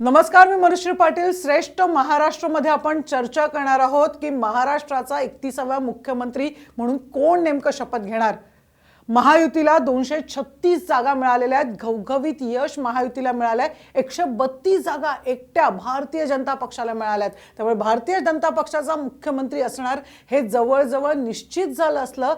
नमस्कार मी मनुश्री पाटील. श्रेष्ठ महाराष्ट्रमध्ये आपण चर्चा करणार आहोत की महाराष्ट्राचा एकतीसाव्या मुख्यमंत्री म्हणून कोण नेमकं शपथ घेणार? महायुतीला दोनशे छत्तीस जागा मिळालेल्या आहेत. घवघवीत यश महायुतीला मिळालं आहे एकशे बत्तीस जागा एकट्या भारतीय जनता पक्षाला मिळाल्या आहेत त्यामुळे भारतीय जनता पक्षाचा मुख्यमंत्री असणार हे जवळजवळ निश्चित झालं असलं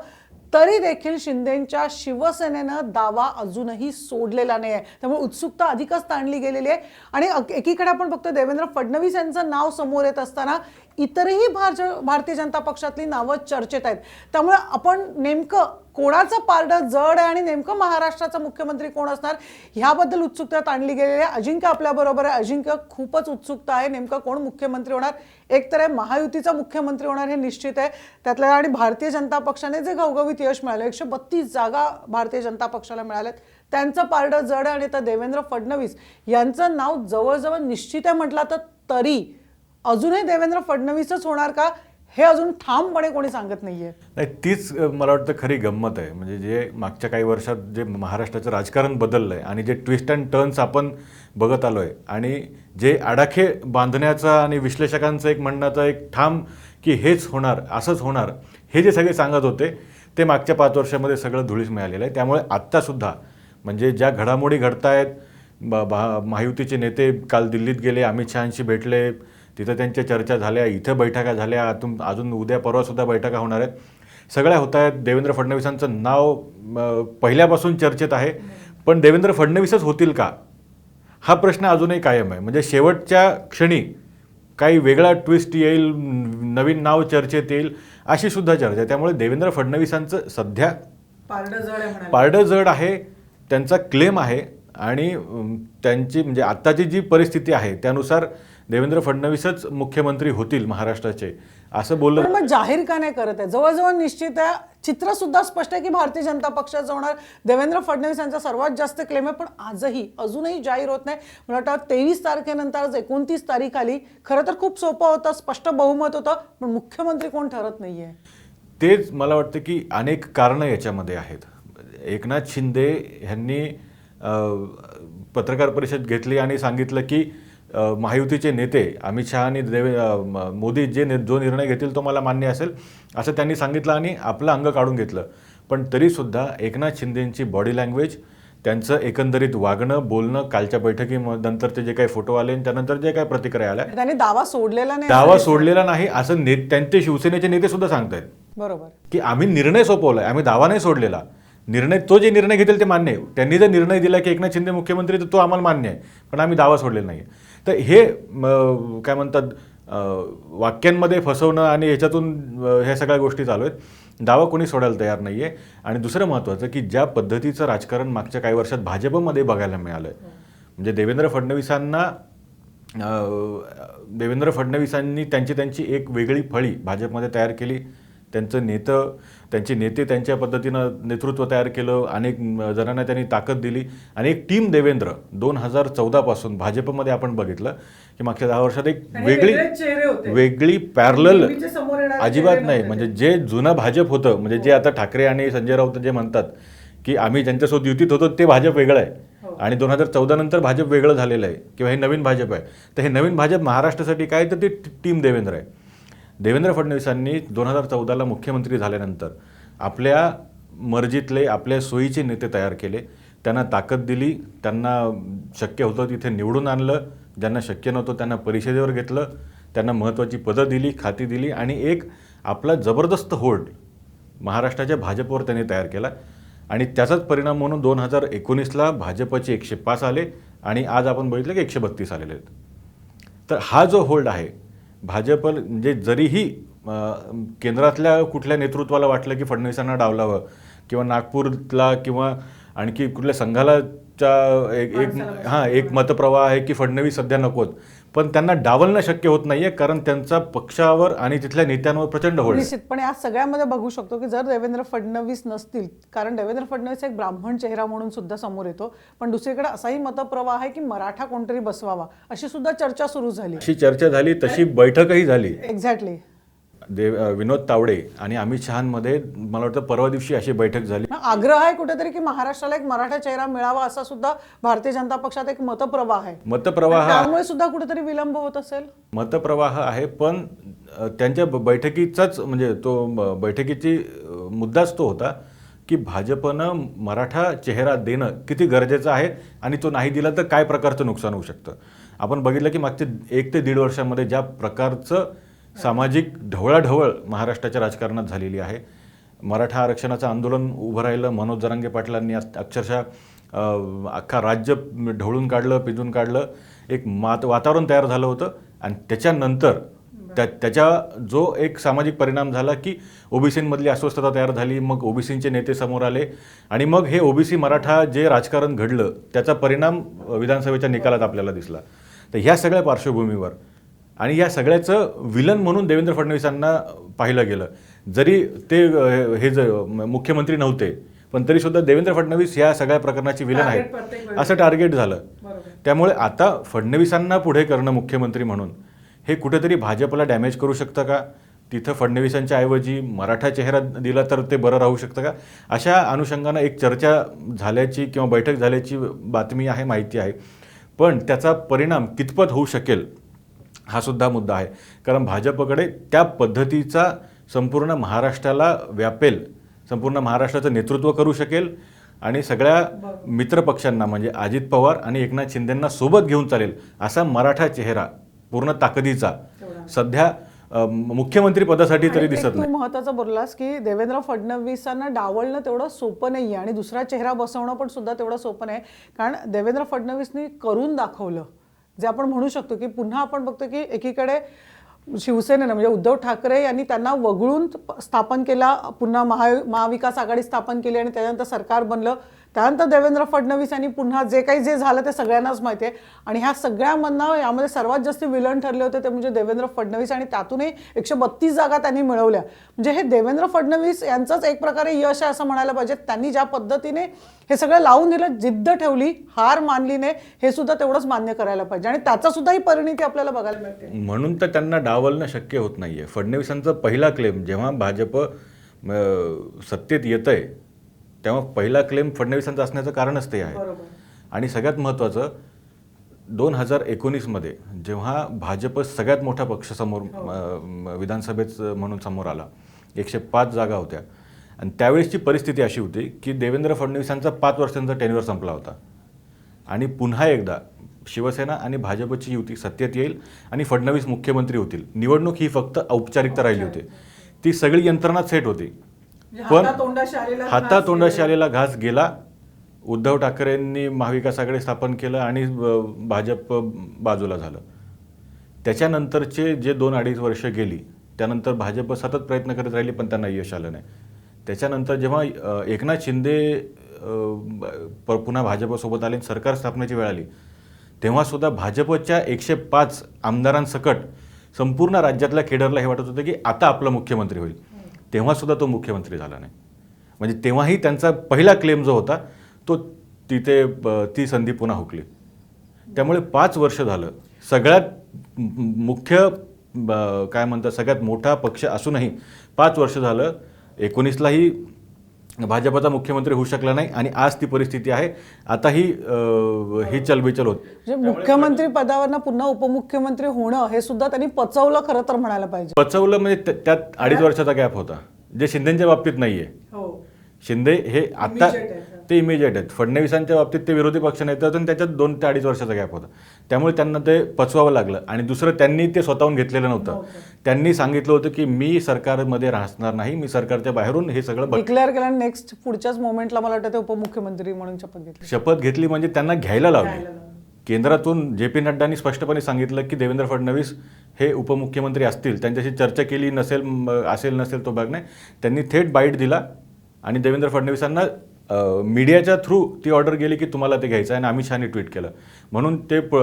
तरी देखील शिंदेच्या शिवसेनेनं दावा अजूनही सोडलेला नाही आहे त्यामुळे उत्सुकता अधिकच ताणली गेलेली आहे. आणि एकीकडे आपण बघतो देवेंद्र फडणवीस यांचं नाव समोर येत असताना इतरही भार भारतीय जनता पक्षातली नावं चर्चेत आहेत. त्यामुळे आपण नेमकं कोणाचं पारडं जड आहे आणि नेमकं महाराष्ट्राचा मुख्यमंत्री कोण असणार ह्याबद्दल उत्सुकता ताणली गेलेली आहे. अजिंक्य आपल्याबरोबर आहे. अजिंक्य खूपच उत्सुकता आहे नेमकं कोण मुख्यमंत्री होणार. एक तर आहे महायुतीचा मुख्यमंत्री होणार हे निश्चित आहे. त्यातल्या आणि भारतीय जनता पक्षाने जे घवघवीत यश मिळालं एकशे बत्तीस जागा भारतीय जनता पक्षाला मिळाल्यात. त्यांचं पारडं जड आहे आणि तर देवेंद्र फडणवीस यांचं नाव जवळजवळ निश्चित आहे म्हटलं तर तरी अजूनही देवेंद्र फडणवीसच होणार का? हे अजून ठामपणे कोणी सांगत नाहीये. नाही तीच मला वाटतं खरी गंमत आहे. म्हणजे जे मागच्या काही वर्षात जे महाराष्ट्राचं राजकारण बदललं आहे आणि जे ट्विस्ट अँड टर्न्स आपण बघत आलो आहे आणि जे आडाखे बांधण्याचा आणि विश्लेषकांचं एक म्हणण्याचा एक ठाम की हेच होणार असंच होणार हे जे सगळे सांगत होते ते मागच्या पाच वर्षामध्ये सगळं धुळीस मिळालेलं आहे. त्यामुळे आत्तासुद्धा म्हणजे ज्या घडामोडी घडतायत आहेत बा महायुतीचे नेते काल दिल्लीत गेले अमित शहाशी भेटले तिथं त्यांच्या चर्चा झाल्या इथं बैठका झाल्या आतून अजून उद्या परवासुद्धा बैठका होणार आहेत. सगळ्या होत आहेत. देवेंद्र फडणवीसांचं नाव पहिल्यापासून चर्चेत आहे. पण देवेंद्र फडणवीसच होतील का? हा प्रश्न अजूनही कायम आहे. म्हणजे शेवटच्या क्षणी काही वेगळा ट्विस्ट येईल नवीन नाव चर्चेत येईल अशी सुद्धा चर्चा आहे. त्यामुळे देवेंद्र फडणवीसांचं सध्या पारडं जड आहे त्यांचा क्लेम आहे आणि त्यांची म्हणजे आत्ताची जी परिस्थिती आहे त्यानुसार देवेंद्र फडणवीसच मुख्यमंत्री होतील महाराष्ट्राचे असं बोललं मग जाहीर का नाही करत आहे? जवळजवळ निश्चित आहे. चित्र सुद्धा स्पष्ट आहे की भारतीय जनता पक्षाचं होणार. देवेंद्र फडणवीस यांचा सर्वात जास्त क्लेम आहे पण आजही अजूनही जाहीर होत नाही. मला वाटतं तेवीस तारखेनंतर आज एकोणतीस तारीख आली. खरं तर खूप सोपं होतं स्पष्ट बहुमत होतं पण मुख्यमंत्री कोण ठरत नाहीये? तेच मला वाटतं की अनेक कारणं याच्यामध्ये आहेत. एकनाथ शिंदे ह्यांनी अ, पत्रकार परिषद घेतली आणि सांगितलं की महायुतीचे नेते अमित शहा आणि देवे मोदी जे नि- जो निर्णय घेतील तो मला मान्य असेल असं त्यांनी सांगितलं आणि आपलं अंग काढून घेतलं. पण तरीसुद्धा एकनाथ शिंदेंची बॉडी लँग्वेज त्यांचं एकंदरीत वागणं बोलणं कालच्या बैठकीनंतरचे जे काही फोटो आले त्यानंतर जे काही प्रतिक्रिया आल्या त्यांनी दावा सोडलेला नाही. दावा सोडलेला नाही असं ने त्यांचे शिवसेनेचे नेते सुद्धा सांगतायत. बरोबर. की आम्ही निर्णय सोपवलाय आम्ही दावा नाही सोडलेला. निर्णय तो जे निर्णय घेतील ते मान्य आहे. त्यांनी जर निर्णय दिला की एकनाथ शिंदे मुख्यमंत्री तर तो आम्हाला मान्य आहे. पण आम्ही दावा सोडलेला नाही तर हे काय म्हणतात वाक्यांमध्ये फसवणं आणि ह्याच्यातून ह्या सगळ्या गोष्टी चालू आहेत. दावा कोणी सोडायला तयार नाही आहे आणि दुसरं महत्त्वाचं की ज्या पद्धतीचं राजकारण मागच्या काही वर्षात भाजपमध्ये बघायला मिळालं आहे म्हणजे देवेंद्र फडणवीसांना देवेंद्र फडणवीसांनी त्यांची त्यांची एक वेगळी फळी भाजपमध्ये तयार केली. त्यांचं नेतं त्यांचे नेते त्यांच्या पद्धतीनं नेतृत्व तयार केलं अनेक जणांना त्यांनी ताकद दिली. आणि एक टीम देवेंद्र दोन हजार चौदापासून भाजपमध्ये आपण बघितलं की मागच्या दहा वर्षात एक वेगळी. वेगळी पॅरल अजिबात नाही. म्हणजे जे जुनं भाजप होतं म्हणजे जे आता ठाकरे आणि संजय राऊत जे म्हणतात की आम्ही ज्यांच्यासोबत युतीत होतो ते भाजप वेगळं आहे. आणि दोन हजार चौदा नंतर भाजप वेगळं झालेलं आहे. किंवा हे नवीन भाजप आहे. तर हे नवीन भाजप महाराष्ट्रासाठी काय? तर ती टीम देवेंद्र आहे. देवेंद्र फडणवीसांनी दोन हजार चौदाला मुख्यमंत्री झाल्यानंतर आपल्या मर्जीतले आपल्या सोयीचे नेते तयार केले. त्यांना ताकद दिली. त्यांना शक्य होतं तिथे निवडून आणलं. ज्यांना शक्य नव्हतं त्यांना परिषदेवर घेतलं. त्यांना महत्त्वाची पदं दिली खाती दिली आणि एक आपला जबरदस्त होल्ड महाराष्ट्राच्या भाजपवर त्यांनी तयार केला. आणि त्याचाच परिणाम म्हणून दोन हजार एकोणीसला भाजपचे एकशे पाच आले आणि आज आपण बघितलं की एकशे बत्तीस आलेले आहेत. तर हा जो होल्ड आहे भाजप म्हणजे जरीही केंद्रातल्या कुठल्या नेतृत्वाला वाटलं की फडणवीसांना डावलावं किंवा नागपूरला किंवा आणखी कुठल्या संघाला च्या एक एक हां एक मतप्रवाह आहे की फडणवीस सध्या नकोत पण त्यांना डावलणं शक्य होत नाहीये कारण त्यांचा पक्षावर आणि तिथल्या नेत्यांवर प्रचंड आहे. निश्चितपणे आज सगळ्यामध्ये बघू शकतो की जर देवेंद्र फडणवीस नसतील कारण देवेंद्र फडणवीस एक ब्राह्मण चेहरा म्हणून सुद्धा समोर येतो पण दुसरीकडे असाही मतप्रवाह आहे की मराठा कोणतरी बसवावा अशी सुद्धा चर्चा सुरू झाली. अशी चर्चा झाली तशी बैठकही झाली. एक्झॅक्टली देव विनोद तावडे आणि अमित शहामध्ये मला वाटतं परवा दिवशी अशी बैठक झाली. आग्रह आहे कुठेतरी की महाराष्ट्राला एक मराठा चेहरा मिळावा असा सुद्धा भारतीय जनता पक्षात एक मतप्रवाह आहे. मतप्रवाह त्यामुळे सुद्धा कुठेतरी विलंब होत असेल? मतप्रवाह आहे पण त्यांच्या बैठकीचाच म्हणजे तो बैठकीची मुद्दाच तो होता की भाजपनं मराठा चेहरा देणं किती गरजेचं आहे आणि तो नाही दिला तर काय प्रकारचं नुकसान होऊ शकतं? आपण बघितलं की मागचे एक ते दीड वर्षामध्ये ज्या प्रकारचं सामाजिक ढवळाढवळ महाराष्ट्राच्या राजकारणात झालेली आहे. मराठा आरक्षणाचं आंदोलन उभं राहिलं. मनोज जरांगे पाटलांनी अक्षरशः अख्खा राज्य ढवळून काढलं पिजून काढलं. एक मात वातावरण तयार झालं होतं. आणि त्याच्यानंतर त्या त्याच्या जो एक सामाजिक परिणाम झाला की ओबीसींमधली अस्वस्थता तयार झाली मग ओबीसींचे नेते समोर आले. आणि मग हे ओबीसी मराठा जे राजकारण घडलं त्याचा परिणाम विधानसभेच्या निकालात आपल्याला दिसला. तर ह्या सगळ्या पार्श्वभूमीवर आणि या सगळ्याचं विलन म्हणून देवेंद्र फडणवीसांना पाहिलं गेलं. जरी ते हे ज मुख्यमंत्री नव्हते पण तरी सुद्धा देवेंद्र फडणवीस या सगळ्या प्रकरणाची विलन आहेत. असं टार्गेट झालं. त्यामुळे आता फडणवीसांना पुढे करणं मुख्यमंत्री म्हणून हे कुठेतरी भाजपला डॅमेज करू शकतं का? तिथं फडणवीसांच्या ऐवजी मराठा चेहरा दिला तर ते बरं राहू शकतं का? अशा अनुषंगानं एक चर्चा झाल्याची किंवा बैठक झाल्याची बातमी आहे माहिती आहे. पण त्याचा परिणाम कितपत होऊ शकेल हा सुद्धा मुद्दा आहे. कारण भाजपकडे त्या पद्धतीचा संपूर्ण महाराष्ट्राला व्यापेल संपूर्ण महाराष्ट्राचं नेतृत्व करू शकेल आणि सगळ्या मित्रपक्षांना म्हणजे अजित पवार आणि एकनाथ शिंदेंना सोबत घेऊन चालेल असा मराठा चेहरा पूर्ण ताकदीचा. सध्या मुख्यमंत्री पदासाठी तरी दिसत नाही. महत्वाचं बोललास की देवेंद्र फडणवीसांना डावलणं तेवढं सोपं नाही आणि दुसरा चेहरा बसवणं पण सुद्धा तेवढं सोपं नाही. कारण देवेंद्र फडणवीसनी करून दाखवलं. जे आपण म्हणू शकतो की पुन्हा आपण बघतो की एकीकडे शिवसेनेनं म्हणजे उद्धव ठाकरे यांनी त्यांना वगळून स्थापन केला पुन्हा महा महाविकास आघाडी स्थापन केली आणि त्यानंतर सरकार बनलं. त्यानंतर देवेंद्र फडणवीस यांनी पुन्हा जे काही जे झालं ते सगळ्यांनाच माहिती आहे. आणि ह्या सगळ्यामधनं यामध्ये सर्वात जास्त विलन ठरले होते ते म्हणजे देवेंद्र फडणवीस आणि त्यातूनही एकशे बत्तीस जागा त्यांनी मिळवल्या. म्हणजे हे देवेंद्र फडणवीस यांचंच एक प्रकारे यश आहे असं म्हणायला पाहिजे. त्यांनी ज्या पद्धतीने हे सगळं लावून दिलं जिद्द ठेवली हार मानली नाही हे सुद्धा तेवढंच मान्य करायला पाहिजे. आणि त्याचा सुद्धाही परिणिती आपल्याला बघायला मिळते. म्हणून तर त्यांना डावलणं शक्य होत नाहीये. फडणवीसांचा पहिला क्लेम जेव्हा भाजप सत्तेत येत आहे तेव्हा पहिला क्लेम फडणवीसांचा असण्याचं कारणच ते आहे. आणि सगळ्यात महत्त्वाचं दोन हजार एकोणीसमध्ये जेव्हा भाजप सगळ्यात मोठा पक्ष समोर म, विधानसभेत म्हणून समोर आला. एकशे पाच जागा होत्या. आणि त्यावेळेसची परिस्थिती अशी होती की देवेंद्र फडणवीसांचा पाच वर्षांचा टेन्युअर संपला होता. आणि पुन्हा एकदा शिवसेना आणि भाजपची युती सत्तेत येईल आणि फडणवीस मुख्यमंत्री होतील. निवडणूक ही फक्त औपचारिकता राहिली होती. ती सगळी यंत्रणा सेट होती. पण हातातोंडाशी आलेला घास गेला. उद्धव ठाकरेंनी महाविकास आघाडी स्थापन केलं आणि भाजप बाजूला झालं. त्याच्यानंतरचे जे दोन अडीच वर्ष गेली त्यानंतर भाजप सतत प्रयत्न करत राहिली पण त्यांना यश आलं नाही. त्याच्यानंतर जेव्हा एकनाथ शिंदे पुन्हा भाजपसोबत आले आणि सरकार स्थापनेची वेळ आली तेव्हा सुद्धा भाजपच्या एकशे पाच आमदारांसकट संपूर्ण राज्यातल्या खेडरला हे वाटत होतं की आता आपला मुख्यमंत्री होईल. तेव्हासुद्धा तो मुख्यमंत्री झाला नाही. म्हणजे तेव्हाही त्यांचा पहिला क्लेम जो होता तो तिथे ब- ती संधी पुन्हा हुकली. त्यामुळे पाच वर्ष झालं. सगळ्यात मुख्य ब- काय म्हणतात सगळ्यात मोठा पक्ष असूनही पाच वर्ष झालं. एकोणीसलाही भाजपचा मुख्यमंत्री होऊ शकला नाही आणि आज ती परिस्थिती आहे. आताही अ, ही चलबिचल होत. म्हणजे मुख्यमंत्री पदावरनं पुन्हा उपमुख्यमंत्री होणं हे सुद्धा त्यांनी पचवलं खरं तर म्हणायला पाहिजे. पचवलं म्हणजे त्या- त्यात अडीच वर्षाचा गॅप होता. जे शिंदेच्या बाबतीत नाहीये. शिंदे हे आता. ते इमिजिएट आहेत. फडणवीसांच्या बाबतीत ते विरोधी पक्ष नेते होते आणि त्याच्यात दोन ते अडीच वर्षाचा गॅप होता. त्यामुळे त्यांना ते पचवावं लागलं. आणि दुसरं त्यांनी ते स्वतःहून घेतलेलं नव्हतं. त्यांनी सांगितलं होतं की मी सरकारमध्ये राहणार नाही मी सरकारच्या बाहेरून हे सगळं डिक्लेअर केलं नेक्स्ट पुढच्याच मोमेंटला मला वाटतं ते उपमुख्यमंत्री म्हणून शपथ घेतली. शपथ घेतली म्हणजे त्यांना घ्यायला लावली. केंद्रातून जे पी नड्डांनी स्पष्टपणे सांगितलं की देवेंद्र फडणवीस हे उपमुख्यमंत्री असतील त्यांच्याशी चर्चा केली नसेल असेल नसेल तो भाग नाही त्यांनी थेट बाईट दिला आणि देवेंद्र फडणवीसांना मीडियाच्या थ्रू ती ऑर्डर गेली की तुम्हाला ते घ्यायचं आहे आणि अमित शहानी ट्विट केलं. म्हणून ते प-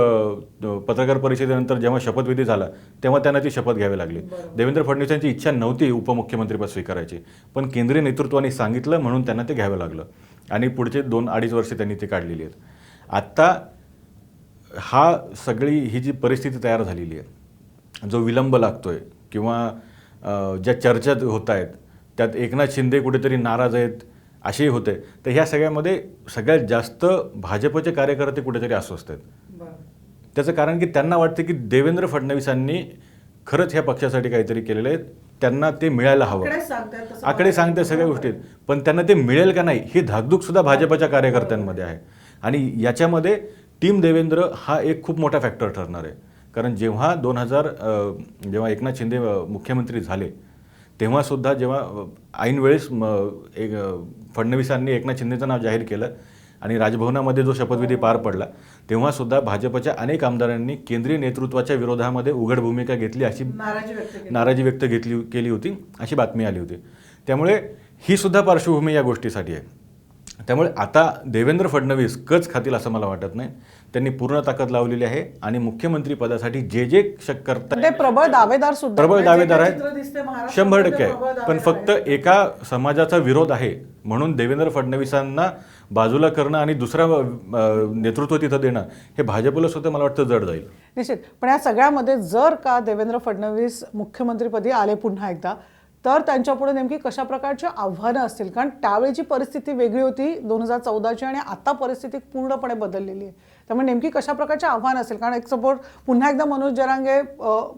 पत्रकार परिषदेनंतर जेव्हा शपथविधी झाला तेव्हा त्यांना ती शपथ घ्यावी लागली. देवेंद्र फडणवीसांची इच्छा नव्हती उपमुख्यमंत्रीपद स्वीकारायची. पण केंद्रीय नेतृत्वाने सांगितलं म्हणून त्यांना ते घ्यावं लागलं. आणि पुढचे दोन अडीच वर्ष त्यांनी ती काढलेली आहेत. आत्ता हा सगळी ही जी परिस्थिती तयार झालेली आहे जो विलंब लागतोय किंवा अ, ज्या चर्चा होत आहेत त्यात एकनाथ शिंदे कुठेतरी नाराज आहेत असेही होते. तर ह्या सगळ्यामध्ये सगळ्यात जास्त भाजपचे कार्यकर्ते कुठेतरी अस्वस्थ आहेत. त्याचं कारण की त्यांना वाटतं की देवेंद्र फडणवीसांनी खरंच ह्या पक्षासाठी काहीतरी केलेलं आहे. त्यांना ते मिळायला हवं. आकडे सांगते सगळ्या गोष्टीत पण त्यांना ते मिळेल का नाही ही धाकधूक सुद्धा भाजपच्या कार्यकर्त्यांमध्ये आहे. आणि याच्यामध्ये टीम देवेंद्र हा एक खूप मोठा फॅक्टर ठरणार आहे. कारण जेव्हा दोन हजार जेव्हा एकनाथ शिंदे मुख्यमंत्री झाले तेव्हा सुद्धा जेव्हा अ, ऐन वेळेस म, एक फडणवीसांनी एकनाथ शिंदेचं नाव जाहीर केलं आणि राजभवनामध्ये जो शपथविधी पार पडला तेव्हा सुद्धा भाजपच्या अनेक आमदारांनी केंद्रीय नेतृत्वाच्या विरोधामध्ये उघड भूमिका घेतली अशी नाराजी व्यक्त केली. नाराजी व्यक्त घेतली केली होती अशी बातमी आली होती. त्यामुळे ही सुद्धा पार्श्वभूमी या गोष्टीसाठी आहे. त्यामुळे आता देवेंद्र फडणवीस कच खातील असं मला वाटत नाही. त्यांनी पूर्ण ताकद लावलेली आहे आणि मुख्यमंत्री पदासाठी जे जे शक करता ते प्रबळ दावेदार सुद्धा प्रबळ म्हणजे दावेदार आहेत. शंभर टक्के. आहे पण फक्त. एका समाजाचा विरोध आहे म्हणून देवेंद्र फडणवीसांना बाजूला करणं आणि दुसरा नेतृत्व तिथं देणं हे भाजपला सुद्धा मला वाटतं जड जाईल. निश्चित. पण या सगळ्यामध्ये जर का देवेंद्र फडणवीस मुख्यमंत्रीपदी आले पुन्हा एकदा तर त्यांच्यापुढे नेमकी कशा प्रकारची आव्हानं असतील? कारण त्यावेळीची परिस्थिती वेगळी होती दोन हजार चौदाची आणि आता परिस्थिती पूर्णपणे बदललेली आहे. त्यामुळे नेमकी कशा प्रकारचे आव्हान असेल? कारण एक सपोर्ट पुन्हा एकदा मनोज जरांगे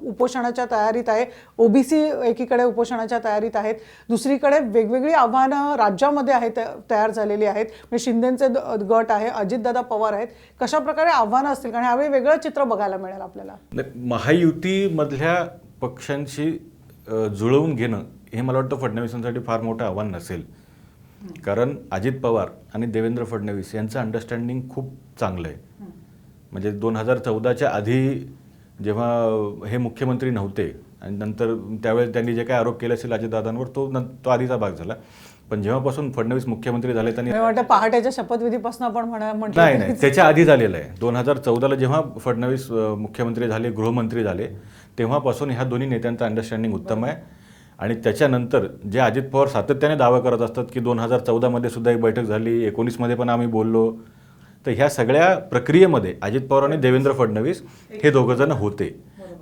उपोषणाच्या तयारीत आहे. ओबीसी एकीकडे उपोषणाच्या तयारीत आहेत. दुसरीकडे वेगवेगळी आव्हानं राज्यामध्ये आहेत तयार झालेली आहेत. म्हणजे शिंदेचे द- गट आहे अजितदादा पवार आहेत. कशा प्रकारे आव्हानं असतील? कारण यावेळी वेगळं चित्र बघायला मिळेल आपल्याला. महायुतीमधल्या पक्षांशी जुळवून घेणं हे मला वाटतं फडणवीसांसाठी फार मोठं आव्हान नसेल. कारण अजित पवार आणि देवेंद्र फडणवीस यांचं अंडरस्टँडिंग खूप चांगलं आहे. म्हणजे दोन हजार चौदाच्या आधी जेव्हा हे मुख्यमंत्री नव्हते आणि नंतर त्यावेळेस त्यांनी जे काही आरोप केले असेल अजितदादांवर तो तो आधीचा भाग झाला. पण जेव्हापासून फडणवीस मुख्यमंत्री झाले त्यांनी वाटतं पहाटेच्या शपथविधीपासून आपण नाही नाही त्याच्या आधी झालेलं आहे. दोन हजार चौदाला जेव्हा फडणवीस मुख्यमंत्री झाले गृहमंत्री झाले तेव्हापासून ह्या दोन्ही नेत्यांचं अंडरस्टँडिंग उत्तम आहे. आणि त्याच्यानंतर जे अजित पवार सातत्याने दावा करत असतात की दोन हजार चौदामध्ये सुद्धा एक बैठक झाली एकोणीसमध्ये पण आम्ही बोललो. तर ह्या सगळ्या प्रक्रियेमध्ये अजित पवार आणि देवेंद्र फडणवीस हे दोघंजण होते.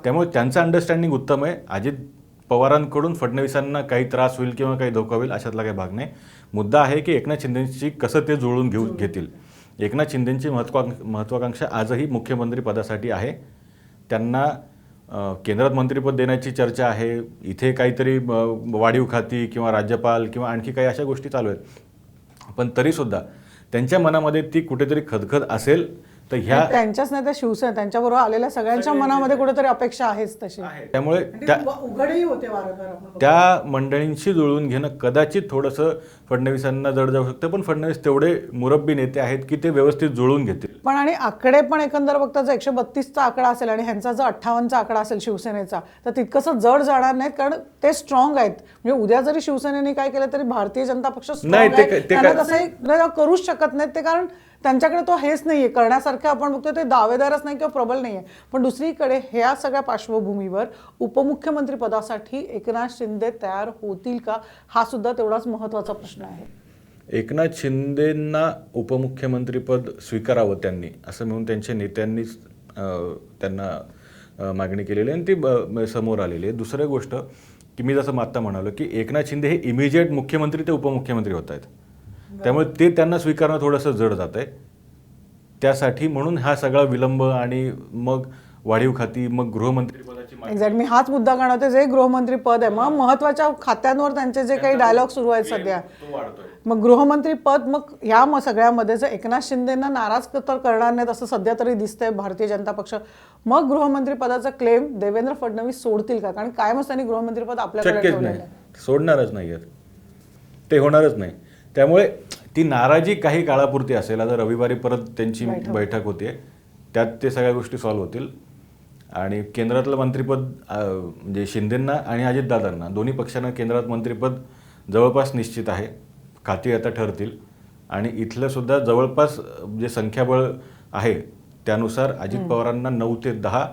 त्यामुळे त्यांचं अंडरस्टँडिंग उत्तम आहे. अजित पवारांकडून फडणवीसांना काही त्रास होईल किंवा काही धोका होईल अशातला काही भाग नाही. मुद्दा आहे की एकनाथ शिंदेची कसं ते जुळून घेऊ घेतील. एकनाथ शिंदेची महत्वाकांक महत्वाकांक्षा आजही मुख्यमंत्री पदासाठी आहे. त्यांना केंद्रात मंत्रिपद देण्याची चर्चा आहे इथे काहीतरी वाढीव खाती किंवा राज्यपाल किंवा आणखी काही अशा गोष्टी चालू आहेत. पण तरीसुद्धा त्यांच्या मनामध्ये ती कुठेतरी खदखद असेल तर ह्या त्यांच्याच नाही तर शिवसेना त्यांच्याबरोबर आलेल्या सगळ्यांच्या मनामध्ये कुठेतरी अपेक्षा आहेच तशी. त्यामुळे त्या उघडही होते वारंवार आपण त्या मंडळींशी जुळवून घेणं कदाचित थोडंसं फडणवीसांना जड जाऊ शकतं पण फडणवीस तेवढे मुरब्बी नेते आहेत की ते व्यवस्थित जुळवून घेतील. पण आणि आकडे पण एकंदर बघता जर एकशे बत्तीसचा आकडा असेल आणि ह्यांचा जर अठ्ठावन्नचा आकडा असेल शिवसेनेचा तर तितकंसं जड जाणार नाहीत कारण ते स्ट्रॉंग आहेत. म्हणजे उद्या जरी शिवसेनेने काय केलं तरी भारतीय जनता पक्ष strong नाही, ते आहे. काय- ते त्यांना काय- तसंही न- करूच शकत नाहीत ते कारण त्यांच्याकडे तो हेच नाही आहे करण्यासारखं आपण बघतो ते दावेदारच नाही किंवा प्रबल नाही आहे पण दुसरीकडे ह्या सगळ्या पार्श्वभूमीवर उपमुख्यमंत्री पदासाठी एकनाथ शिंदे तयार होतील का? हा सुद्धा तेवढाच महत्त्वाचा प्रश्न आहे. एकनाथ शिंदेंना उपमुख्यमंत्रीपद स्वीकारावं त्यांनी असं म्हणून त्यांच्या नेत्यांनीच त्यांना मागणी केलेली आहे आणि ती समोर आलेली आहे. दुसरी गोष्ट की मी जसं आत्ता म्हणालो की एकनाथ शिंदे हे इमिजिएट मुख्यमंत्री ते उपमुख्यमंत्री होत आहेत. त्यामुळे ते त्यांना स्वीकारणं थोडंसं जड जात आहे त्यासाठी म्हणून हा सगळा विलंब आणि मग वाढीव खाती मग मागणी. एक्झॅक्ट मी हाच मुद्दा काढवते जे गृहमंत्री पद आहे मग महत्त्वाच्या खात्यांवर त्यांचे जे काही डायलॉग सुरू आहेत सध्या. मग गृहमंत्री पद मग ह्या म सगळ्यामध्ये जर एकनाथ शिंदेना नाराज तर करणार नाहीत असं सध्या तरी दिसतंय भारतीय जनता पक्ष. मग गृहमंत्री पदाचा क्लेम देवेंद्र फडणवीस सोडतील का? कारण कायमच त्यांनी गृहमंत्री पद आपल्याकडे सोडणारच नाही ते होणारच नाही. त्यामुळे ती नाराजी काही काळापुरती असेल. आता रविवारी परत त्यांची बैठक. होते त्यात ते सगळ्या गोष्टी सॉल्व्ह होतील. आणि केंद्रातलं मंत्रिपद म्हणजे शिंदेंना आणि अजितदादांना दोन्ही पक्षांना केंद्रात मंत्रिपद जवळपास निश्चित आहे. खाती आता ठरतील. आणि इथलं सुद्धा जवळपास जे संख्याबळ आहे त्यानुसार अजित पवारांना नऊ ते दहा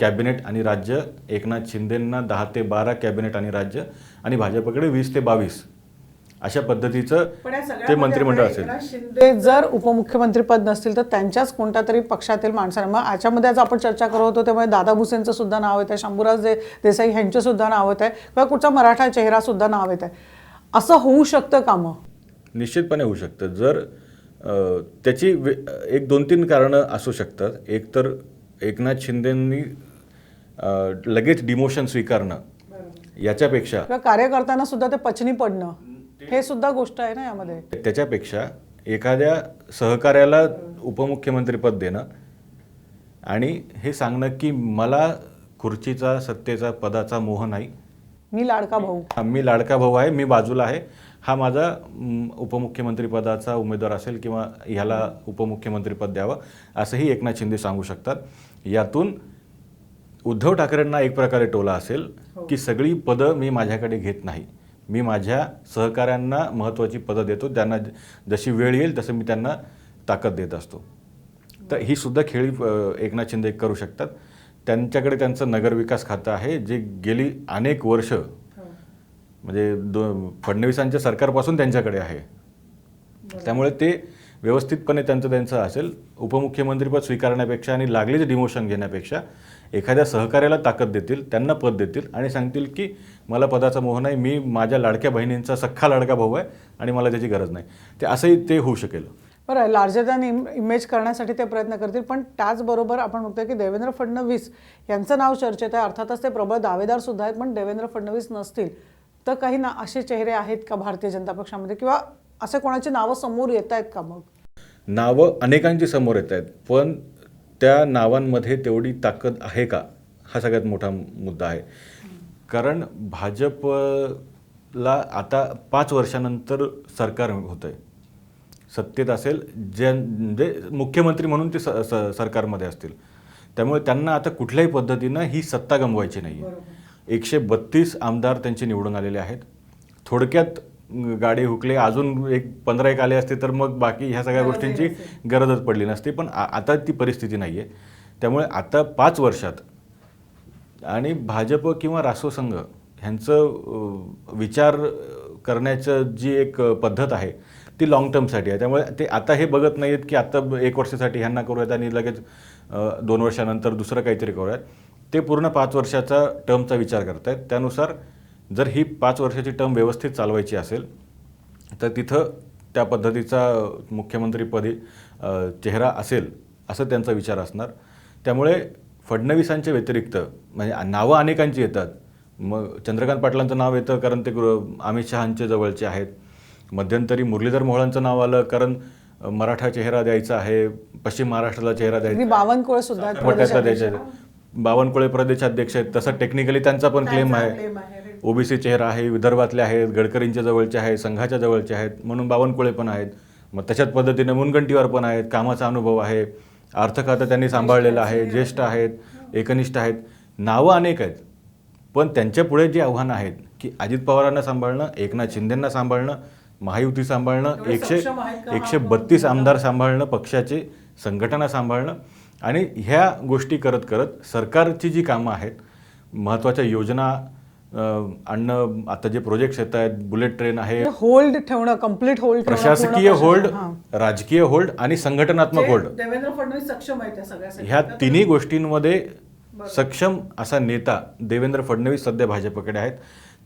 कॅबिनेट आणि राज्य एकनाथ शिंदेंना दहा ते बारा कॅबिनेट आणि राज्य आणि भाजपकडे वीस ते बावीस अशा पद्धतीचं ते मंत्रिमंडळ असेल. शिंदे जर उपमुख्यमंत्री पद नसतील तर त्यांच्याच कोणत्या तरी पक्षातील माणसांना मग याच्यामध्ये आज आपण चर्चा करत होतो त्यामुळे दादा भुसेंचं सुद्धा नाव येत आहे शंभूराज दे देसाई यांचं सुद्धा नाव येत आहे किंवा कुठचा मराठा चेहरा सुद्धा नाव येत आहे असं होऊ शकतं का मग? निश्चितपणे होऊ शकतं. जर त्याची एक दोन तीन कारणं असू शकतात. एक तर एकनाथ शिंदेंनी लगेच डिमोशन स्वीकारणं. याच्यापेक्षा कार्यकर्त्यांना सुद्धा ते पचनी पडणं. हे सुद्धा गोष्ट आहे ना यामध्ये. त्याच्यापेक्षा एखाद्या सहकार्याला उपमुख्यमंत्रीपद देणं आणि हे सांगणं की मला खुर्चीचा सत्तेचा पदाचा मोह नाही. मी लाडका भाऊ. हा, मी लाडका भाऊ आहे मी बाजूला आहे. हा माझा म, उपमुख्यमंत्री पदाचा उमेदवार असेल किंवा ह्याला उपमुख्यमंत्रीपद द्यावं असंही एकनाथ शिंदे सांगू शकतात. यातून उद्धव ठाकरेंना एक प्रकारे टोला असेल की सगळी पदं मी माझ्याकडे घेत नाही. मी माझ्या सहकाऱ्यांना महत्त्वाची पदं देतो. त्यांना जशी वेळ येईल तसं मी त्यांना ताकद देत असतो. तर ही सुद्धा खेळी एकनाथ शिंदे करू शकतात. त्यांच्याकडे त्यांचं नगरविकास खातं आहे जे गेली अनेक वर्ष म्हणजे दो फडणवीसांच्या सरकारपासून त्यांच्याकडे आहे. त्यामुळे ते व्यवस्थितपणे त्यांचं त्यांचं असेल उपमुख्यमंत्रीपद स्वीकारण्यापेक्षा आणि लागलीच डिमोशन घेण्यापेक्षा एखाद्या सहकार्याला ताकद देतील त्यांना पद देतील आणि सांगतील की मला पदाचा मोह नाही मी माझ्या लाडक्या बहिणींचा सख्खा लाडका भाऊ आहे आणि मला त्याची गरज नाही. ते असंही ते होऊ शकेल. बरं लार्जर दॅन इमेज करण्यासाठी ते प्रयत्न करतील पण त्याचबरोबर आपण म्हणतो की देवेंद्र फडणवीस यांचं नाव चर्चेत आहे अर्थातच ते प्रबळ दावेदारसुद्धा आहेत पण देवेंद्र फडणवीस नसतील. तर काही ना असे चेहरे आहेत का भारतीय जनता पक्षामध्ये? किंवा असे कोणाची नावं समोर येत आहेत का मग? नावं अनेकांची समोर येत आहेत. पण त्या नावांमध्ये तेवढी ताकद आहे का? हा सगळ्यात मोठा मुद्दा आहे. कारण भाजपला आता पाच वर्षानंतर सरकार होतं आहे सत्तेत असेल जे म्हणजे मुख्यमंत्री म्हणून ते स स- सरकारमध्ये असतील. त्यामुळे त्यांना आता कुठल्याही पद्धतीनं ही सत्ता गमवायची नाही आहे एकशे बत्तीस आमदार त्यांचे निवडून आलेले आहेत. थोडक्यात गाडी हुकले अजून एक पंधरा एक आले असते तर मग बाकी ह्या सगळ्या गोष्टींची गरजच पडली नसती. पण आ- आता ती परिस्थिती नाही आहे त्यामुळे आता पाच वर्षात आणि भाजप किंवा राष्ट्रसंघ ह्यांचं अ, विचार करण्याचं जी एक पद्धत आहे ती लॉंग टर्मसाठी आहे. त्यामुळे ते आता हे बघत नाहीत की आता एक वर्षासाठी ह्यांना करूयात आणि लगेच दोन वर्षानंतर दुसरं काहीतरी करूयात. ते पूर्ण पाच वर्षाचा टर्मचा विचार करतायत. त्यानुसार जर ही पाच वर्षाची टर्म व्यवस्थित चालवायची असेल तर तिथं त्या पद्धतीचा मुख्यमंत्रीपदी चेहरा असेल असं त्यांचा विचार असणार. त्यामुळे फडणवीसांच्या व्यतिरिक्त म्हणजे नावं अनेकांची येतात. मग चंद्रकांत पाटलांचं नाव येतं कारण ते गृह अमित शहांचे जवळचे आहेत. मध्यंतरी मुरलीधर मोहोळांचं नाव आलं कारण मराठा चेहरा द्यायचा आहे पश्चिम महाराष्ट्राला चेहरा द्यायचा बावनकुळे सुद्धा. द्यायचे बावनकुळे प्रदेशाध्यक्ष आहेत. तसं टेक्निकली त्यांचा पण क्लेम आहे. ओबीसी चेहरा आहे विदर्भातले आहेत गडकरींच्या जवळचे आहेत संघाच्या जवळचे आहेत म्हणून बावनकुळे पण आहेत. मग तशाच पद्धतीने मुनगंटीवार पण आहेत कामाचा अनुभव आहे. अर्थ खातं त्यांनी सांभाळलेलं आहे ज्येष्ठ आहेत एकनिष्ठ आहेत. नावं अनेक आहेत. पण त्यांच्या पुढे जी आव्हानं आहेत की अजित पवारांना सांभाळणं एकनाथ शिंदेंना सांभाळणं महायुती सांभाळणं एकशे एकशे बत्तीस आमदार सांभाळणं पक्षाचे संघटना सांभाळणं आणि ह्या गोष्टी करत करत सरकारची जी कामं आहेत महत्त्वाच्या योजना आणणं आता जे प्रोजेक्ट्स येत आहेत बुलेट ट्रेन आहे. होल्ड ठेवणं कंप्लीट होल्ड प्रशासकीय होल्ड राजकीय होल्ड आणि संघटनात्मक होल्ड देवेंद्र फडणवीस सक्षम आहे त्या सगळ्या ह्या तिन्ही गोष्टींमध्ये सक्षम असा नेता देवेंद्र फडणवीस सध्या भाजपकडे आहेत.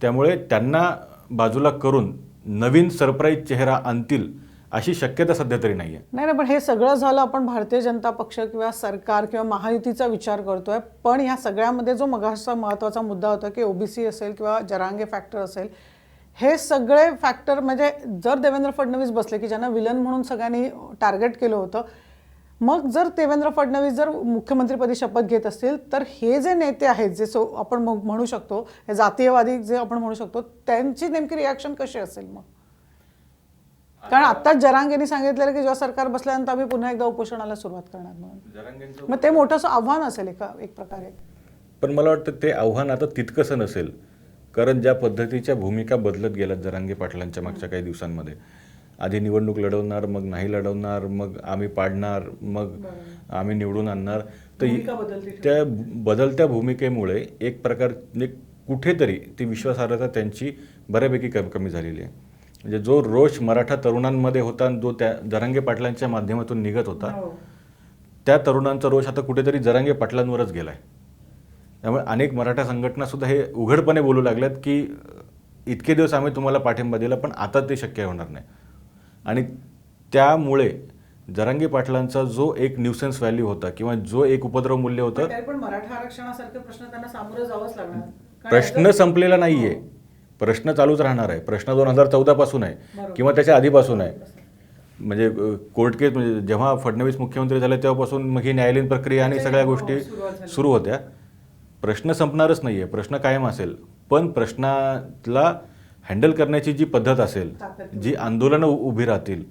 त्यामुळे त्यांना बाजूला करून नवीन सरप्राईज चेहरा आणतील अशी शक्यता सध्या तरी नाही आहे नाही नाही पण हे सगळं झालं आपण भारतीय जनता पक्ष किंवा सरकार किंवा महायुतीचा विचार करतोय पण ह्या सगळ्यामध्ये जो मगाचा महत्त्वाचा मुद्दा होता की ओबीसी असेल किंवा जरांगे फॅक्टर असेल हे सगळे फॅक्टर म्हणजे जर देवेंद्र फडणवीस बसले की ज्यांना विलन म्हणून सगळ्यांनी टार्गेट केलं होतं मग जर देवेंद्र फडणवीस जर मुख्यमंत्रीपदी शपथ घेत असतील तर हे जे नेते आहेत जे सो आपण म्हणू शकतो जातीयवादी जे आपण म्हणू शकतो त्यांची नेमकी रिॲक्शन कशी असेल मग? कारण आत्ताच जरांगेनी सांगितलेलं की जेव्हा सरकार बसल्यानंतर आम्ही पुन्हा एकदा उपोषणाला सुरुवात करणार म्हणून. मग ते मोठंसं आव्हान असेल एका एक प्रकारे. पण मला वाटतं ते आव्हान आता तितकंसं नसेल. कारण ज्या पद्धतीच्या भूमिका बदलत गेल्यात जरांगे पाटलांच्या मागच्या काही दिवसांमध्ये. आधी निवडणूक लढवणार मग नाही लढवणार मग आम्ही पाडणार मग आम्ही निवडून आणणार. तर त्या बदलत्या भूमिकेमुळे एक प्रकार एक कुठेतरी ती विश्वासार्हता त्यांची बऱ्यापैकी कमी कमी झालेली आहे. म्हणजे जो रोष मराठा तरुणांमध्ये होता आणि जो त्या जरांगे पाटलांच्या माध्यमातून निघत होता हो. त्या तरुणांचा रोष आता कुठेतरी जरांगे पाटलांवरच गेलाय. त्यामुळे अनेक मराठा संघटना सुद्धा हे उघडपणे बोलू लागल्यात की इतके दिवस आम्ही तुम्हाला पाठिंबा दिला पण आता ते शक्य होणार नाही. आणि त्यामुळे जरांगे पाटलांचा जो एक न्यूसेन्स व्हॅल्यू होता किंवा जो एक उपद्रव मूल्य होतं प्रश्न संपलेला नाहीये. प्रश्न चालूच राहणार आहे. प्रश्न दोन हजार चौदा पासून आहे. किंवा त्याच्या आधीपासून आहे. म्हणजे कोर्ट केस म्हणजे जेव्हा फडणवीस मुख्यमंत्री झाले तेव्हापासून मग ही न्यायालयीन प्रक्रिया आणि सगळ्या गोष्टी. सुरू होत्या. प्रश्न संपणारच नाहीये. प्रश्न कायम असेल. पण प्रश्नाला हँडल करण्याची जी पद्धत असेल. जी आंदोलनं उभी राहतील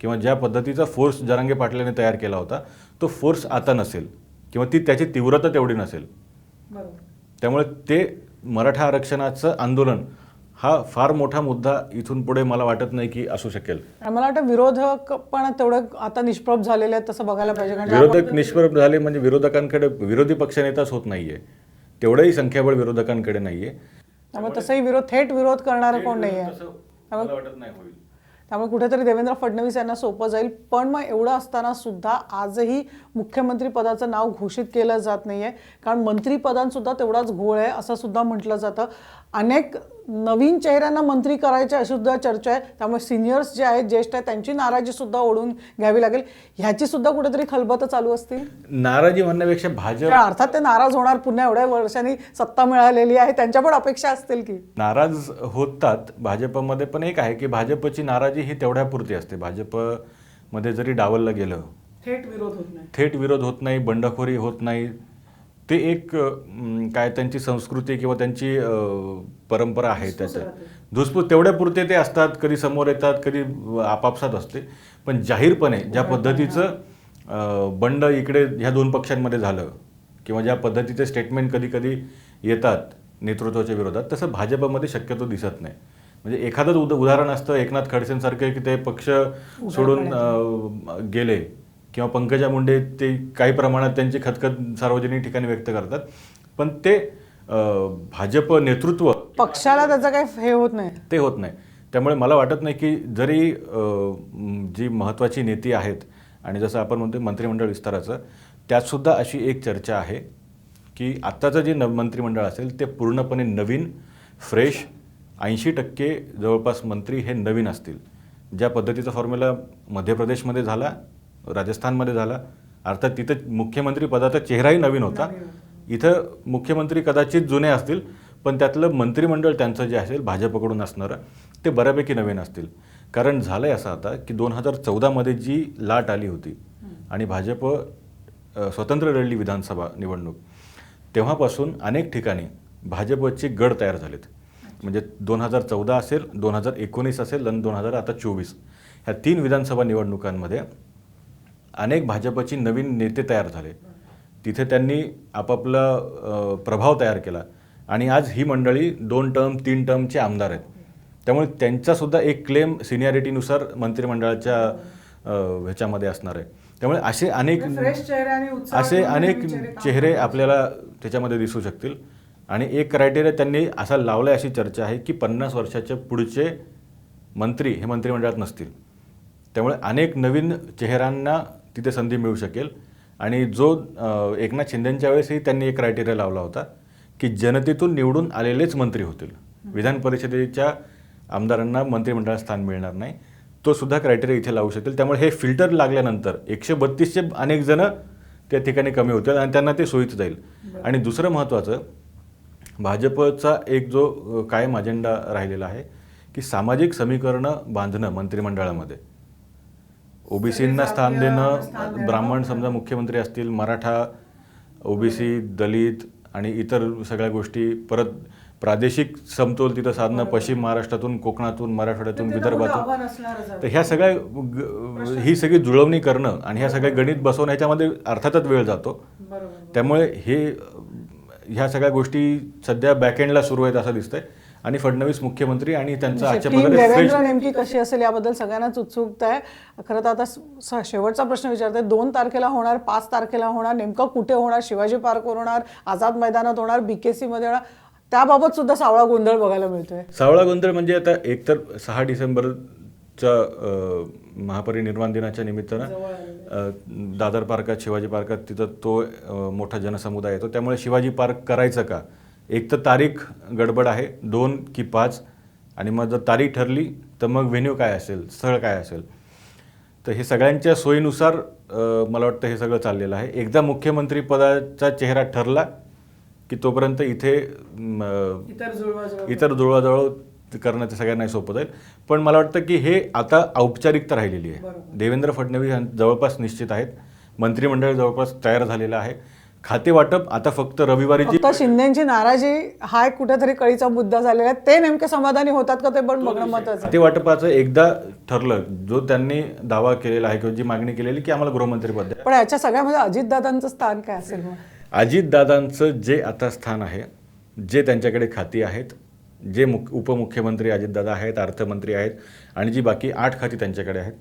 किंवा ज्या पद्धतीचा फोर्स जरांगे पाटलाने तयार केला होता तो फोर्स आता नसेल किंवा ती त्याची तीव्रता तेवढी नसेल. त्यामुळे ते मराठा आरक्षणाचं आंदोलन हा फार मोठा मुद्दा इथून पुढे मला वाटत नाही की असू शकेल. मला वाटतं विरोधक पण तेवढं आता निष्प्रभ झालेले आहेत तसं बघायला पाहिजे. कारण विरोधक निष्प्रभ झाले म्हणजे विरोधकांकडे विरोधी पक्षनेताच होत नाहीये. तेवढंही संख्याबळ विरोधकांकडे नाहीये. त्यामुळे तसंही विरोध थेट विरोध करणारं कोण नाही आहे मला वाटत नाही होईल. त्यामुळे कुठेतरी देवेंद्र फडणवीस यांना सोपं जाईल. पण मग एवढं असताना सुद्धा आजही मुख्यमंत्री पदाचं नाव घोषित केलं जात नाही आहे कारण मंत्रीपदांसुद्धा तेवढाच घोळ आहे असं सुद्धा म्हटलं जातं. अनेक नवीन चेहऱ्यांना मंत्री करायचे अशी सुद्धा चर्चा आहे. त्यामुळे सिनियर्स जे आहेत ज्येष्ठ आहेत त्यांची नाराजी सुद्धा ओढून घ्यावी लागेल. ह्याची सुद्धा कुठेतरी खलबतं चालू असतील? नाराजी म्हणण्यापेक्षा भाजप अर्थात ते नाराज होणार पुन्हा एवढ्या वर्षांनी सत्ता मिळालेली आहे? त्यांच्या पण अपेक्षा असतील की. नाराज होतात भाजपमध्ये पण एक आहे की भाजपची नाराजी ही तेवढ्यापुरती असते. भाजपमध्ये जरी डावललं गेलं थेट विरोध होत नाही. थेट विरोध होत नाही बंडखोरी होत नाही. ते एक काय त्यांची संस्कृती किंवा त्यांची परंपरा आहे त्याच्या धुसफूस तेवढ्यापुरते ते असतात कधी समोर येतात कधी आपापसात असते. पण जाहीरपणे ज्या पद्धतीचं बंड इकडे ह्या दोन पक्षांमध्ये झालं किंवा ज्या पद्धतीचे स्टेटमेंट कधी कधी येतात नेतृत्वाच्या विरोधात तसं भाजपमध्ये शक्यतो दिसत नाही. म्हणजे एखादंच उद उदाहरण असतं एकनाथ खडसेंसारखे की ते पक्ष सोडून गेले. किंवा पंकजा मुंडे ते काही प्रमाणात त्यांची खतखत सार्वजनिक ठिकाणी व्यक्त करतात. पण ते भाजप नेतृत्व पक्षाला त्याचं काही हे होत नाही. ते होत नाही. त्यामुळे मला वाटत नाही की जरी जी महत्त्वाची नेती आहेत आणि जसं आपण म्हणतो मंत्रिमंडळ विस्ताराचं त्यातसुद्धा अशी एक चर्चा आहे की आत्ताचं जे न मंत्रिमंडळ असेल ते पूर्णपणे नवीन फ्रेश ऐंशी टक्के जवळपास मंत्री हे नवीन असतील. ज्या पद्धतीचा फॉर्म्युला मध्य प्रदेशमध्ये झाला राजस्थानमध्ये झाला. अर्थात तिथं मुख्यमंत्री पदाचा चेहराही नवीन होता. इथं मुख्यमंत्री कदाचित जुने असतील पण त्यातलं मंत्रिमंडळ त्यांचं जे असेल भाजपकडून असणारं ते बऱ्यापैकी नवीन असतील. कारण झालं आहे असं आता की दोन हजार चौदामध्ये जी लाट आली होती आणि भाजप स्वतंत्र लढली विधानसभा निवडणूक तेव्हापासून अनेक ठिकाणी भाजपचे गड तयार झालेत. म्हणजे दोन हजार चौदा असेल दोन हजार एकोणीस असेल आणि दोन हजार आता चोवीस. ह्या तीन विधानसभा निवडणुकांमध्ये अनेक भाजपची नवीन नेते तयार झाले. तिथे त्यांनी आपापला प्रभाव तयार केला. आणि आज ही मंडळी दोन टर्म तीन टर्मचे आमदार आहेत. त्यामुळे त्यांचासुद्धा एक क्लेम सिनियरिटीनुसार मंत्रिमंडळाच्या ह्याच्यामध्ये असणार आहे. त्यामुळे असे अनेक उत्साह असे अनेक चेहरे. आपल्याला त्याच्यामध्ये दिसू शकतील. आणि एक क्रायटेरिया त्यांनी असा लावलाय अशी चर्चा आहे की पन्नास वर्षाच्या पुढचे मंत्री हे मंत्रिमंडळात नसतील. त्यामुळे अनेक नवीन चेहऱ्यांना तिथे संधी मिळू शकेल. आणि जो एकनाथ शिंदेच्या वेळेसही त्यांनी एक क्रायटेरिया लावला होता की जनतेतून निवडून आलेलेच मंत्री होतील. विधान परिषदेच्या आमदारांना मंत्रिमंडळात स्थान मिळणार नाही. तो सुद्धा क्रायटेरिया इथे लावू शकेल. त्यामुळे हे फिल्टर लागल्यानंतर एकशे बत्तीसचे अनेक जण त्या ठिकाणी कमी होतील आणि त्यांना ते सोयीचं जाईल. आणि दुसरं महत्त्वाचं भाजपचा एक जो कायम अजेंडा राहिलेला आहे की सामाजिक समीकरणं बांधणं मंत्रिमंडळामध्ये. ओबीसींना स्थान देणं ब्राह्मण समजा मुख्यमंत्री असतील मराठा ओबीसी दलित आणि इतर सगळ्या गोष्टी परत प्रादेशिक समतोल तिथं साधणं पश्चिम महाराष्ट्रातून कोकणातून मराठवाड्यातून विदर्भातून. तर ह्या सगळ्या ग- ही सगळी जुळवणी करणं आणि ह्या सगळ्या गणित बसवणं ह्याच्यामध्ये अर्थातच वेळ जातो. त्यामुळे हे ह्या सगळ्या गोष्टी सध्या बॅकएंडला सुरू आहेत असं दिसतंय. आणि फडणवीस मुख्यमंत्री आणि त्यांचं आजच्या टीम देवेंद्र नेमकी कशी असेल याबद्दल सगळ्यांनाच उत्सुकता आहे. खरं तर आता शेवटचा प्रश्न विचारते दोन तारखेला होणार पाच तारखेला होणार नेमकं कुठे होणार? शिवाजी पार्कवर होणार आझाद मैदानात होणार बीकेसी मध्ये होणार? त्याबाबत सुद्धा सावळा गोंधळ बघायला मिळतोय. सावळा गोंधळ म्हणजे आता एकतर सहा डिसेंबरच्या महापरिनिर्वाण दिनाच्या निमित्तानं दादर पार्कात शिवाजी पार्कात तिथं तो मोठा जनसमुदाय येतो. त्यामुळे शिवाजी पार्क करायचं का? एक तर तारीख गडबड आहे दोन की पाच आणि मग जर तारीख ठरली तर मग व्हेन्यू काय असेल स्थळ काय असेल. तर हे सगळ्यांच्या सोयीनुसार मला वाटतं हे सगळं चाललेलं आहे. एकदा मुख्यमंत्री पदाचा चेहरा ठरला की तोपर्यंत इथे इतर जुळवाजुळव. करणं ते सगळ्यांना सोपं जाईल. पण मला वाटतं की हे आता औपचारिकता राहिलेली आहे. देवेंद्र फडणवीस जवळपास निश्चित आहेत. मंत्रिमंडळ जवळपास तयार झालेलं आहे. खाते वाटप आता फक्त रविवारी जी फक्त शिंदेची नाराजी हा एक कुठेतरी कळीचा मुद्दा झालेला आहे. ते नेमके समाधानी होतात का ते पण बघणं महत्वाचं आहे. खाते वाटपाचं एकदा ठरलं जो त्यांनी दावा केलेला आहे किंवा जी मागणी केलेली की आम्हाला गृहमंत्रीपद द्या. पण याच्या सगळ्यामध्ये अजितदादांचं स्थान काय असेल मग? अजितदादांचं जे आता स्थान आहे जे त्यांच्याकडे खाती आहेत जे मुख उपमुख्यमंत्री अजितदादा आहेत अर्थमंत्री आहेत आणि जी बाकी आठ खाती त्यांच्याकडे आहेत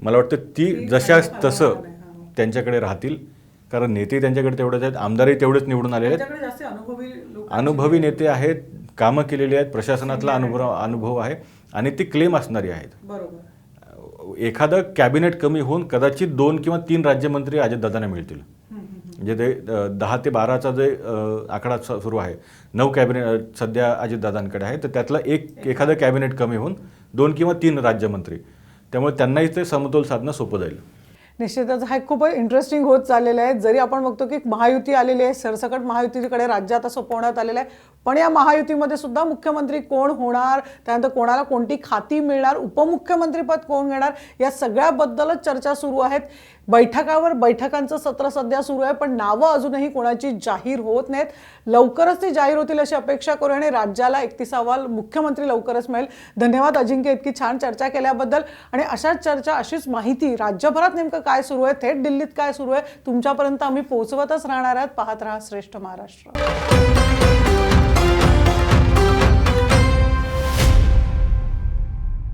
मला वाटतं ती जशाच तसं त्यांच्याकडे राहतील. कारण नेते त्यांच्याकडे तेवढेच आहेत आमदारही तेवढेच निवडून आलेले आहेत. अनुभवी नेते आहेत कामं केलेली आहेत प्रशासनातला अनुभव अनुभव आहे आणि ती क्लेम असणारी आहेत. एखादं कॅबिनेट कमी होऊन कदाचित दोन किंवा तीन राज्यमंत्री अजितदादांना मिळतील. म्हणजे ते दहा ते बाराचा जे आकडा सुरू आहे नऊ कॅबिनेट सध्या अजितदादांकडे आहे तर त्यातलं एक एखादं कॅबिनेट कमी होऊन दोन किंवा तीन राज्यमंत्री. त्यामुळे त्यांनाही ते समतोल साधणं सोपं जाईल. निश्चितच हा खूप इंटरेस्टिंग होत चाललेलं आहे. जरी आपण बघतो की महायुती आलेली आहे सरसकट महायुतीकडे राज्य आता सोपवण्यात आलेलं आहे पण या महायुतीमध्ये सुद्धा मुख्यमंत्री कोण होणार? त्यानंतर कोणाला कोणती खाती मिळणार? उपमुख्यमंत्रीपद कोण घेणार? या सगळ्याबद्दलच चर्चा सुरू आहेत. बैठकावर बैठकांचं सत्र सध्या सुरू आहे पण नावं अजूनही कोणाची जाहीर होत नाहीत. लवकरच ती जाहीर होतील अशी अपेक्षा करू आणि राज्याला एकतीसावा मुख्यमंत्री लवकरच मिळेल. धन्यवाद अजिंक्य इतकी छान चर्चा केल्याबद्दल. आणि अशाच चर्चा अशीच माहिती राज्यभरात नेमकं काय सुरू आहे थेट दिल्लीत काय सुरू आहे तुमच्यापर्यंत आम्ही पोहोचवतच राहणार आहात. पाहत राहा श्रेष्ठ महाराष्ट्र.